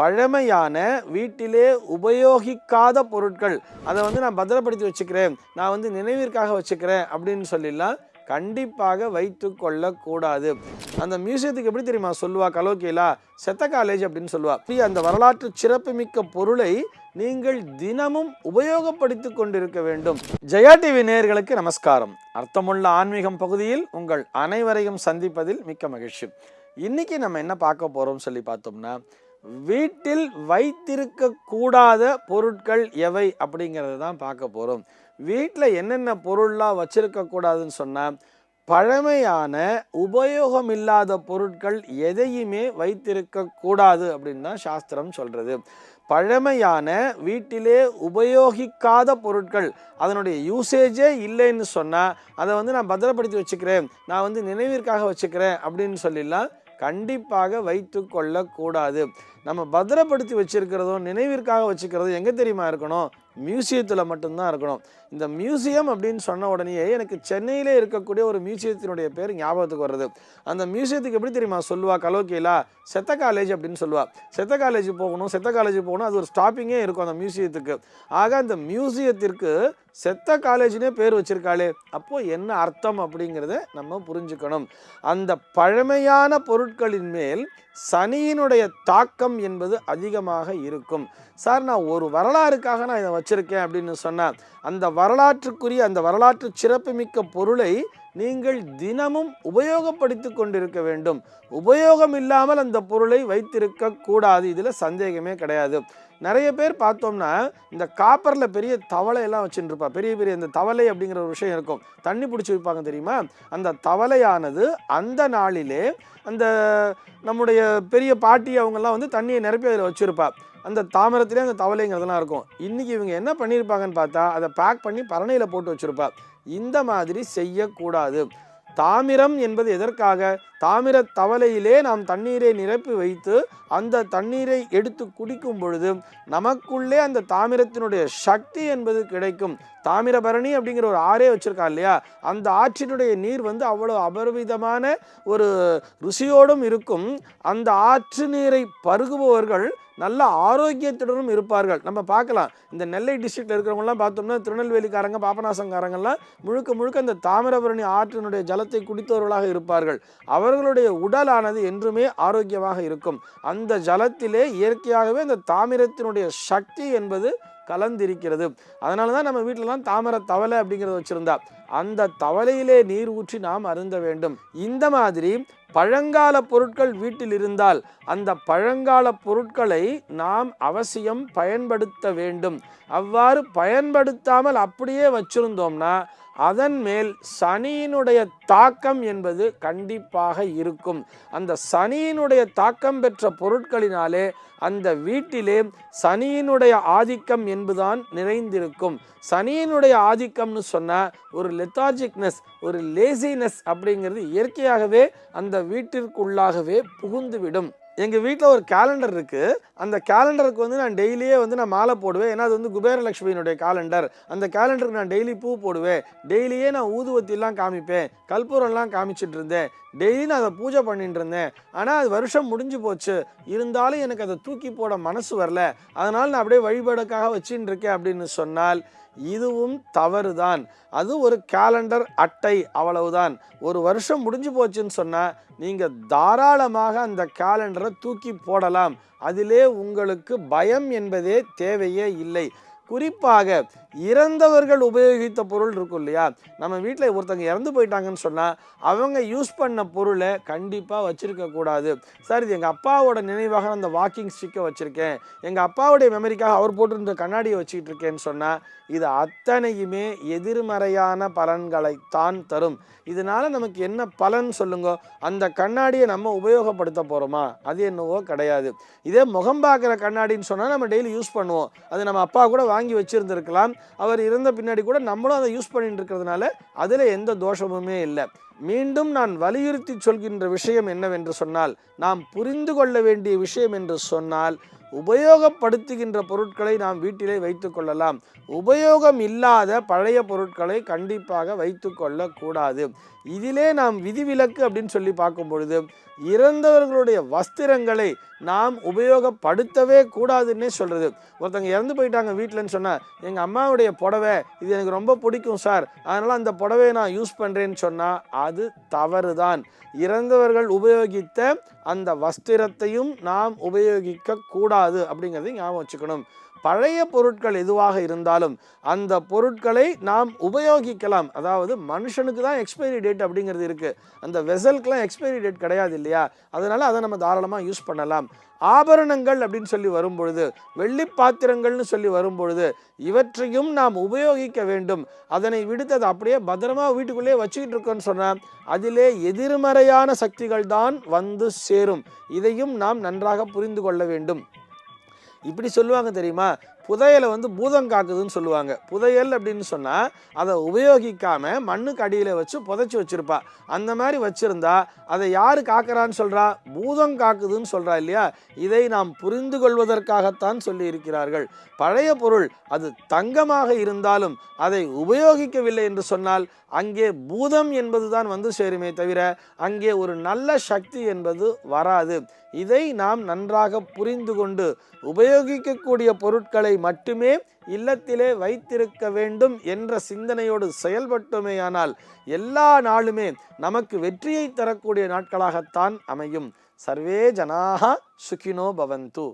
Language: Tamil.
பழமையான வீட்டிலே உபயோகிக்காத பொருட்கள். அதை வந்து நான் பத்திரப்படுத்தி வச்சுக்கிறேன். நான் வந்து நினைவிற்காக வச்சுக்கிறேன் அப்படின்னு சொல்லிடலாம் கண்டிப்பாக வைத்து கொள்ளக்கூடாது. அந்த மியூசியத்துக்கு எப்படி தெரியுமா சொல்லுவா கலோக்கியலா செத்த காலேஜ் அப்படின்னு சொல்லுவா. அப்படி அந்த வரலாற்று சிறப்புமிக்க பொருளை நீங்கள் தினமும் உபயோகப்படுத்தி கொண்டிருக்க வேண்டும். ஜெயா டிவி நேயர்களுக்கு நமஸ்காரம். அர்த்தமுள்ள ஆன்மீகம் பகுதியில் உங்கள் அனைவரையும் சந்திப்பதில் மிக்க மகிழ்ச்சி. இன்னைக்கு நம்ம என்ன பார்க்க போகிறோம்னு சொல்லி பார்த்தோம்னா வீட்டில் வைத்திருக்க கூடாத பொருட்கள் எவை அப்படிங்கிறத தான் பார்க்க போகிறோம் வீட்டில் என்னென்ன பொருள்லாம் வச்சுருக்கக்கூடாதுன்னு சொன்னால் பழமையான உபயோகம் இல்லாத பொருட்கள் எதையுமே வைத்திருக்கக்கூடாது அப்படின்னு தான் சாஸ்திரம் சொல்கிறது பழமையான வீட்டிலே உபயோகிக்காத பொருட்கள் அதனுடைய யூசேஜே இல்லைன்னு சொன்னால் அதை வந்து நான் பத்திரப்படுத்தி வச்சுக்கிறேன் நான் வந்து நினைவிற்காக வச்சுக்கிறேன் அப்படின்னு சொல்லிலாம் கண்டிப்பாக வைத்து கொள்ளக்கூடாது நம்ம பத்திரப்படுத்தி வச்சிருக்கிறதும் நினைவிற்காக வச்சுக்கிறதும் எங்கே தெரியுமா இருக்கணும்? மியூசியத்தில் மட்டும்தான் இருக்கணும். இந்த மியூசியம் அப்படின்னு சொன்ன உடனேயே எனக்கு சென்னையிலே இருக்கக்கூடிய ஒரு மியூசியத்தினுடைய பேர் ஞாபகத்துக்கு வருது அந்த மியூசியத்துக்கு எப்படி தெரியுமா சொல்லுவா? கலோக்கியலா? செத்த காலேஜ் அப்படின்னு சொல்லுவா. செத்த காலேஜ் போகணும் செத்த காலேஜ் போகணும் அது ஒரு ஸ்டாப்பிங்கே இருக்கும் அந்த மியூசியத்துக்கு. ஆக அந்த மியூசியத்திற்கு செத்த காலேஜ்னே பேர் வச்சிருக்காளே. அப்போது என்ன அர்த்தம் அப்படிங்கிறத நம்ம புரிஞ்சுக்கணும். அந்த பழமையான பொருட்களின் மேல் சனியினுடைய தாக்கம் என்பது அதிகமாக இருக்கும். சார் நான் ஒரு வரலாறுக்காக நான் இதை வச்சுருக்கேன் அப்படின்னு சொன்னேன் அந்த வரலாற்றுக்குரிய அந்த வரலாற்று சிறப்புமிக்க பொருளை நீங்கள் தினமும் உபயோகப்படுத்தி கொண்டிருக்க வேண்டும். உபயோகம் இல்லாமல் அந்த பொருளை வைத்திருக்க கூடாது. இதில் சந்தேகமே கிடையாது. நிறைய பேர் பார்த்தோம்னா இந்த காப்பரில் பெரிய தவளை எல்லாம் பெரிய பெரிய இந்த தவளை அப்படிங்கிற ஒரு விஷயம் இருக்கும். தண்ணி பிடிச்சி வைப்பாங்க தெரியுமா? அந்த தவளையானது அந்த நாளிலே அந்த நம்முடைய பெரிய பாட்டி அவங்கெல்லாம் வந்து தண்ணியை நிரப்பி அதில் வச்சுருப்பா. அந்த தாமரத்திலே அந்த தவளைங்கிறதெல்லாம் இருக்கும். இன்றைக்கி இவங்க என்ன பண்ணியிருப்பாங்கன்னு பார்த்தா அதை பேக் பண்ணி பரணையில் போட்டு வச்சுருப்பா. இந்த மாதிரி செய்யக்கூடாது. தாமிரம் என்பது எதற்காக? தாமிர தவளையிலே நாம் தண்ணீரை நிரப்பி வைத்து அந்த தண்ணீரை எடுத்து குடிக்கும் பொழுது நமக்குள்ளே அந்த தாமிரத்தினுடைய சக்தி என்பது கிடைக்கும். தாமிரபரணி அப்படிங்கிற ஒரு ஆறே வச்சுருக்கா இல்லையா? அந்த ஆற்றினுடைய நீர் வந்து அவ்வளோ அபரிவிதமான ஒரு ருசியோடும் இருக்கும். அந்த ஆற்று நீரை பருகுபவர்கள் நல்ல ஆரோக்கியத்துடனும் இருப்பார்கள். நம்ம பார்க்கலாம். இந்த நெல்லை டிஸ்ட்ரிக்டில் இருக்கிறவங்கலாம் பார்த்தோம்னா திருநெல்வேலிக்காரங்க பாபநாசங்காரங்கெல்லாம் முழுக்க முழுக்க அந்த தாமிரபரணி ஆற்றினுடைய ஜலத்தை குடித்தவர்களாக இருப்பார்கள். அவர் அவர்களுடைய உடலானது என்றுமே ஆரோக்கியமாக இருக்கும். அந்த ஜலத்திலே இயற்கையாகவே அந்த தாமிரத்தினுடைய சக்தி என்பது கலந்திருக்கிறது. அதனால தான் நம்ம வீட்டிலலாம் தாமரை தவளை அப்படிங்கிறத வச்சுருந்தா. அந்த தவளையிலே நீர் ஊற்றி நாம் அருந்த வேண்டும். இந்த மாதிரி பழங்கால பொருட்கள் வீட்டில் இருந்தால் அந்த பழங்கால பொருட்களை நாம் அவசியம் பயன்படுத்த வேண்டும். அவ்வாறு பயன்படுத்தாமல் அப்படியே வச்சிருந்தோம்னா அதன் மேல் சனியினுடைய தாக்கம் என்பது கண்டிப்பாக இருக்கும். அந்த சனியினுடைய தாக்கம் பெற்ற பொருட்களினாலே அந்த வீட்டிலே சனியினுடைய ஆதிக்கம் என்பதுதான் நிறைந்திருக்கும். சனியினுடைய ஆதிக்கம்னு சொன்னால் ஒரு லெத்தாஜிக்னஸ் ஒரு லேசினஸ் அப்படிங்கிறது இயற்கையாகவே அந்த வீட்டிற்குள்ளாகவே புகுந்துவிடும். எங்கள் வீட்டில் ஒரு கேலண்டர் இருக்குது அந்த கேலண்டருக்கு வந்து நான் டெய்லியே வந்து நான் மாலை போடுவேன். ஏன்னா அது வந்து குபேரலட்சுமியினுடைய கேலண்டர் அந்த கேலண்டருக்கு நான் டெய்லி பூ போடுவேன். டெய்லியே நான் ஊதுவத்திலாம் காமிப்பேன். கற்பூரம்லாம் காமிச்சிட்டு இருந்தேன். டெய்லி நான் அதை பூஜை பண்ணிட்டு இருந்தேன். ஆனால் அது வருஷம் முடிஞ்சு போச்சு. இருந்தாலும் எனக்கு அதை தூக்கி போட மனசு வரல. அதனால் நான் அப்படியே வழிபாடுக்காக வச்சுட்டு இருக்கேன் அப்படின்னு சொன்னால் இதுவும் தவறுதான். அது ஒரு கேலண்டர் அட்டை அவ்வளவுதான். ஒரு வருஷம் முடிஞ்சு போச்சுன்னு சொன்னால் நீங்கள் தாராளமாக அந்த கேலண்டரை தூக்கி போடலாம். அதிலே உங்களுக்கு பயம் என்பதே தேவையே இல்லை. குறிப்பாக இறந்தவர்கள் உபயோகித்த பொருள் இருக்கும் இல்லையா? நம்ம வீட்டில் ஒருத்தங்க இறந்து போயிட்டாங்கன்னு சொன்னால் அவங்க யூஸ் பண்ண பொருளை கண்டிப்பாக வச்சுருக்கக்கூடாது சார் இது எங்கள் அப்பாவோட நினைவாக அந்த வாக்கிங் ஸ்டிக்கை வச்சுருக்கேன். எங்கள் அப்பாவுடைய மெமரிக்காக அவர் போட்டிருந்த கண்ணாடியை வச்சுக்கிட்டு இருக்கேன்னு சொன்னால் இது அத்தனையுமே எதிர்மறையான பலன்களைத்தான் தரும். இதனால் நமக்கு என்ன பலன் சொல்லுங்க? அந்த கண்ணாடியை நம்ம உபயோகப்படுத்த போகிறோமா அது என்னவோ கிடையாது. இதே முகம் பார்க்குற கண்ணாடின்னு சொன்னால் நம்ம டெய்லி யூஸ் பண்ணுவோம். அது நம்ம அப்பா கூட வாங்கி வச்சுருந்துருக்கலாம். அவர் இருந்த பின்னாடி கூட நம்மளும் அதை யூஸ் பண்ணிட்டு இருக்கிறதுனால அதில் எந்த தோஷமுமே இல்லை. மீண்டும் நான் வலியுறுத்தி சொல்கின்ற விஷயம் என்னவென்று சொன்னால் நாம் புரிந்து கொள்ள வேண்டிய விஷயம் என்று சொன்னால் உபயோகப்படுத்துகின்ற பொருட்களை நாம் வீட்டிலே வைத்து கொள்ளலாம். உபயோகம் இல்லாத பழைய பொருட்களை கண்டிப்பாக வைத்து கொள்ளக்கூடாது. இதிலே நாம் விதிவிலக்கு அப்படின்னு சொல்லி பார்க்கும் பொழுது இறந்தவர்களுடைய வஸ்திரங்களை நாம் உபயோகப்படுத்தவே கூடாதுன்னே சொல்கிறது ஒருத்தங்க இறந்து போயிட்டாங்க வீட்டிலன்னு சொன்னால் எங்கள் அம்மாவுடைய புடவை இது எனக்கு ரொம்ப பிடிக்கும் சார். அதனால் அந்த புடவையை நான் யூஸ் பண்ணுறேன்னு சொன்னால் அது தவறு தான் இறந்தவர்கள் உபயோகித்த அந்த வஸ்திரத்தையும் நாம் உபயோகிக்க கூடாது அப்படிங்கிறதை ஞாபகம் வச்சுக்கணும். பழைய பொருட்கள் எதுவாக இருந்தாலும் அந்த பொருட்களை நாம் உபயோகிக்கலாம். அதாவது மனுஷனுக்கு தான் எக்ஸ்பைரி டேட் அப்படிங்கிறது இருக்குது அந்த வெசல்க்கெலாம் எக்ஸ்பைரி டேட் கிடையாது இல்லையா? அதனால் அதை நம்ம தாராளமாக யூஸ் பண்ணலாம். ஆபரணங்கள் அப்படின்னு சொல்லி வரும்பொழுது வெள்ளி பாத்திரங்கள்னு சொல்லி வரும்பொழுது இவற்றையும் நாம் உபயோகிக்க வேண்டும். அதனை விடுத்து அதை அப்படியே பத்திரமா வீட்டுக்குள்ளேயே வச்சுக்கிட்டு இருக்கோம்னு சொன்னால் அதிலே எதிர்மறையான சக்திகள் தான் வந்து சேரும். இதையும் நாம் நன்றாக புரிந்து கொள்ள வேண்டும். இப்படி சொல்லுவாங்க தெரியுமா? புதையலை வந்து பூதம் காக்குதுன்னு சொல்லுவாங்க. புதையல் அப்படின்னு சொன்னால் அதை உபயோகிக்காமல் மண்ணுக்கு அடியில் வச்சு புதைச்சி வச்சுருப்பா. அந்த மாதிரி வச்சுருந்தா அதை யார் காக்குறான்னு சொல்கிறா பூதம் காக்குதுன்னு சொல்கிறா இல்லையா? இதை நாம் புரிந்து கொள்வதற்காகத்தான் சொல்லி இருக்கிறார்கள். பழைய பொருள் அது தங்கமாக இருந்தாலும் அதை உபயோகிக்கவில்லை என்று சொன்னால் அங்கே பூதம் என்பது தான் வந்து சேருமே தவிர அங்கே ஒரு நல்ல சக்தி என்பது வராது. இதை நாம் நன்றாக புரிந்து கொண்டு உபயோகிக்கக்கூடிய பொருட்களை மட்டுமே இல்லத்திலே வைத்திருக்க வேண்டும் என்ற சிந்தனையோடு செயல்பட்டுமேயானால் எல்லா நாளுமே நமக்கு வெற்றியை தரக்கூடிய நாட்களாகத்தான் அமையும். சர்வே ஜனாக சுகினோ பவந்து.